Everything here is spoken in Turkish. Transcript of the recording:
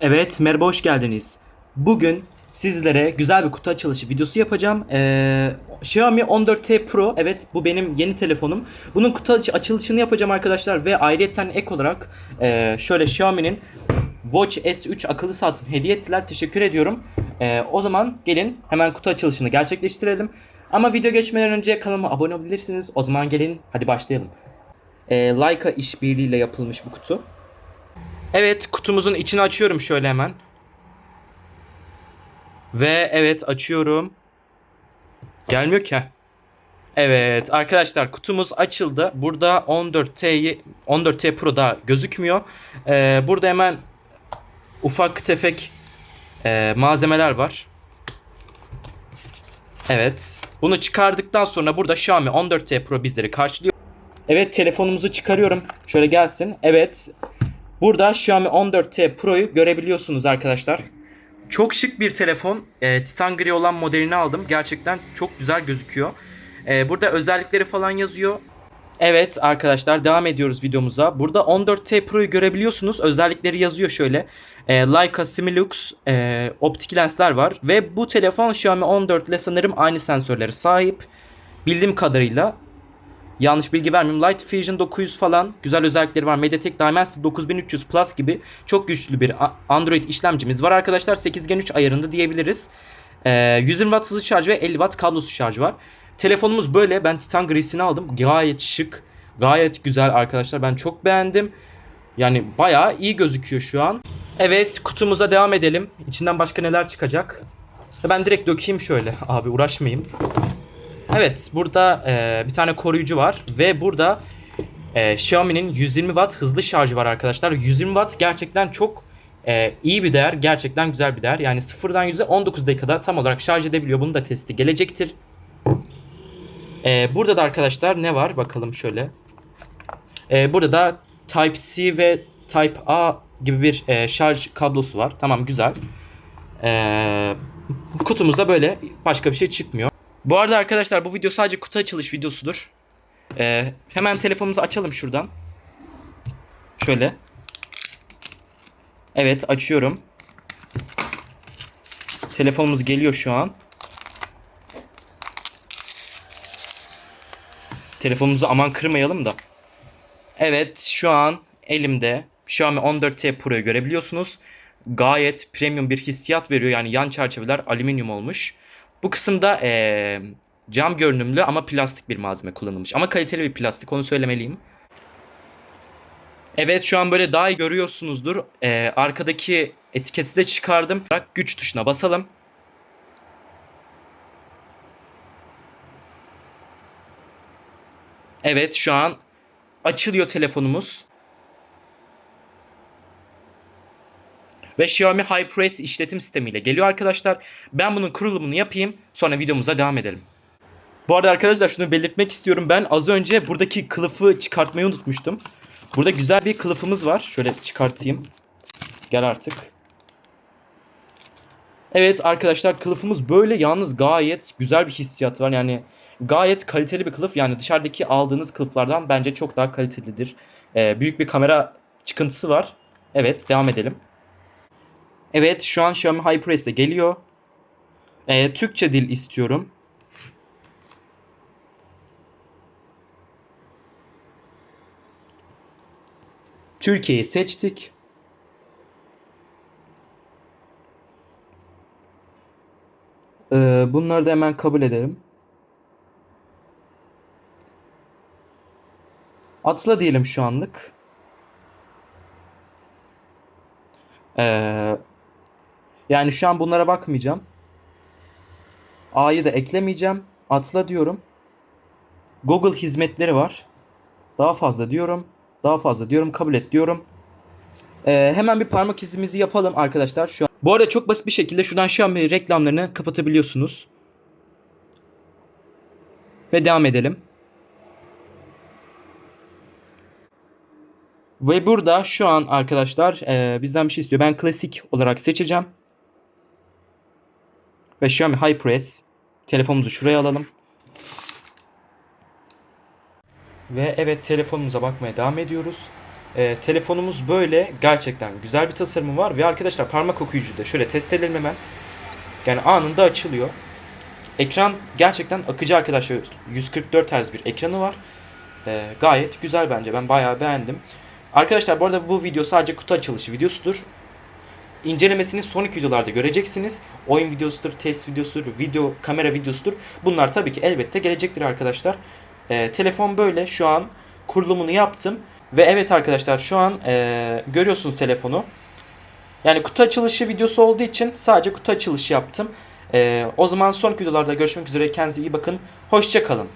Evet, merhaba hoş geldiniz. Bugün sizlere güzel bir kutu açılışı videosu yapacağım. Ee, Xiaomi 14T Pro, evet bu benim yeni telefonum. Bunun kutu aç- açılışını yapacağım arkadaşlar ve ayrıyeten ek olarak e, şöyle Xiaomi'nin Watch S3 akıllı saatini hediye ettiler. Teşekkür ediyorum. Ee, o zaman gelin hemen kutu açılışını gerçekleştirelim. Ama video geçmeden önce kanalıma abone olabilirsiniz. O zaman gelin hadi başlayalım. Ee, Leica işbirliğiyle yapılmış bu kutu. Evet kutumuzun içini açıyorum şöyle hemen. Ve evet açıyorum. Gelmiyor ki. Evet arkadaşlar kutumuz açıldı. Burada 14T'yi 14T Pro daha gözükmüyor. Ee, burada hemen ufak tefek e, malzemeler var. Evet. Bunu çıkardıktan sonra burada Xiaomi 14T Pro bizleri karşılıyor. Evet telefonumuzu çıkarıyorum. Şöyle gelsin. Evet. Burada Xiaomi 14T Pro'yu görebiliyorsunuz arkadaşlar. Çok şık bir telefon. E, Titan gri olan modelini aldım. Gerçekten çok güzel gözüküyor. E, burada özellikleri falan yazıyor. Evet arkadaşlar devam ediyoruz videomuza. Burada 14T Pro'yu görebiliyorsunuz. Özellikleri yazıyor şöyle. E, Leica Similux e, optik lensler var. Ve bu telefon Xiaomi 14 ile sanırım aynı sensörlere sahip. Bildiğim kadarıyla. Yanlış bilgi vermeyeyim. Light Fusion 900 falan güzel özellikleri var. MediaTek Dimensity 9300 Plus gibi çok güçlü bir Android işlemcimiz var arkadaşlar. 8 Gen 3 ayarında diyebiliriz. Ee, 120 Watt hızlı şarj ve 50 Watt kablosuz şarj var. Telefonumuz böyle. Ben Titan grisini aldım. Gayet şık. Gayet güzel arkadaşlar. Ben çok beğendim. Yani bayağı iyi gözüküyor şu an. Evet kutumuza devam edelim. İçinden başka neler çıkacak? Ben direkt dökeyim şöyle. Abi uğraşmayayım. Evet burada e, bir tane koruyucu var ve burada e, Xiaomi'nin 120 watt hızlı şarjı var arkadaşlar. 120 watt gerçekten çok e, iyi bir değer. Gerçekten güzel bir değer. Yani sıfırdan 100'e 19 dakikada tam olarak şarj edebiliyor. Bunun da testi gelecektir. E, burada da arkadaşlar ne var bakalım şöyle. E, burada da Type-C ve Type-A gibi bir e, şarj kablosu var. Tamam güzel. E, kutumuzda böyle başka bir şey çıkmıyor. Bu arada arkadaşlar bu video sadece kutu açılış videosudur. Ee, hemen telefonumuzu açalım şuradan. Şöyle. Evet açıyorum. Telefonumuz geliyor şu an. Telefonumuzu aman kırmayalım da. Evet şu an elimde Xiaomi 14T Pro'yu görebiliyorsunuz. Gayet premium bir hissiyat veriyor. Yani yan çerçeveler alüminyum olmuş. Bu kısımda eee, cam görünümlü ama plastik bir malzeme kullanılmış. Ama kaliteli bir plastik onu söylemeliyim. Evet şu an böyle daha iyi görüyorsunuzdur. Eee, arkadaki etiketi de çıkardım. Güç tuşuna basalım. Evet şu an açılıyor telefonumuz. Ve Xiaomi HyperOS işletim sistemiyle geliyor arkadaşlar. Ben bunun kurulumunu yapayım. Sonra videomuza devam edelim. Bu arada arkadaşlar şunu belirtmek istiyorum. Ben az önce buradaki kılıfı çıkartmayı unutmuştum. Burada güzel bir kılıfımız var. Şöyle çıkartayım. Gel artık. Evet arkadaşlar kılıfımız böyle yalnız gayet güzel bir hissiyat var. Yani gayet kaliteli bir kılıf. Yani dışarıdaki aldığınız kılıflardan bence çok daha kalitelidir. Ee, büyük bir kamera çıkıntısı var. Evet devam edelim. Evet şu an Xiaomi HyperOS de geliyor. Ee, Türkçe dil istiyorum. Türkiye'yi seçtik. Ee, bunları da hemen kabul edelim. Atla diyelim şu anlık. Ee, yani şu an bunlara bakmayacağım. A'yı da eklemeyeceğim. Atla diyorum. Google hizmetleri var. Daha fazla diyorum. Daha fazla diyorum. Kabul et diyorum. Ee, hemen bir parmak izimizi yapalım arkadaşlar. Şu an. Bu arada çok basit bir şekilde şuradan Xiaomi reklamlarını kapatabiliyorsunuz. Ve devam edelim. Ve burada şu an arkadaşlar e, bizden bir şey istiyor. Ben klasik olarak seçeceğim. Ve Xiaomi HyperOS. Telefonumuzu şuraya alalım. Ve evet telefonumuza bakmaya devam ediyoruz. Ee, telefonumuz böyle gerçekten güzel bir tasarımı var ve arkadaşlar parmak okuyucu da şöyle test edelim hemen. Yani anında açılıyor. Ekran gerçekten akıcı arkadaşlar. 144 Hz bir ekranı var. Ee, gayet güzel bence. Ben bayağı beğendim. Arkadaşlar bu arada bu video sadece kutu açılışı videosudur. İncelemesini sonraki videolarda göreceksiniz. Oyun videosudur, test videosudur, video, kamera videosudur. Bunlar tabii ki elbette gelecektir arkadaşlar. Ee, telefon böyle şu an kurulumunu yaptım. Ve evet arkadaşlar şu an ee, görüyorsunuz telefonu. Yani kutu açılışı videosu olduğu için sadece kutu açılışı yaptım. Ee, o zaman sonraki videolarda görüşmek üzere. Kendinize iyi bakın. Hoşçakalın.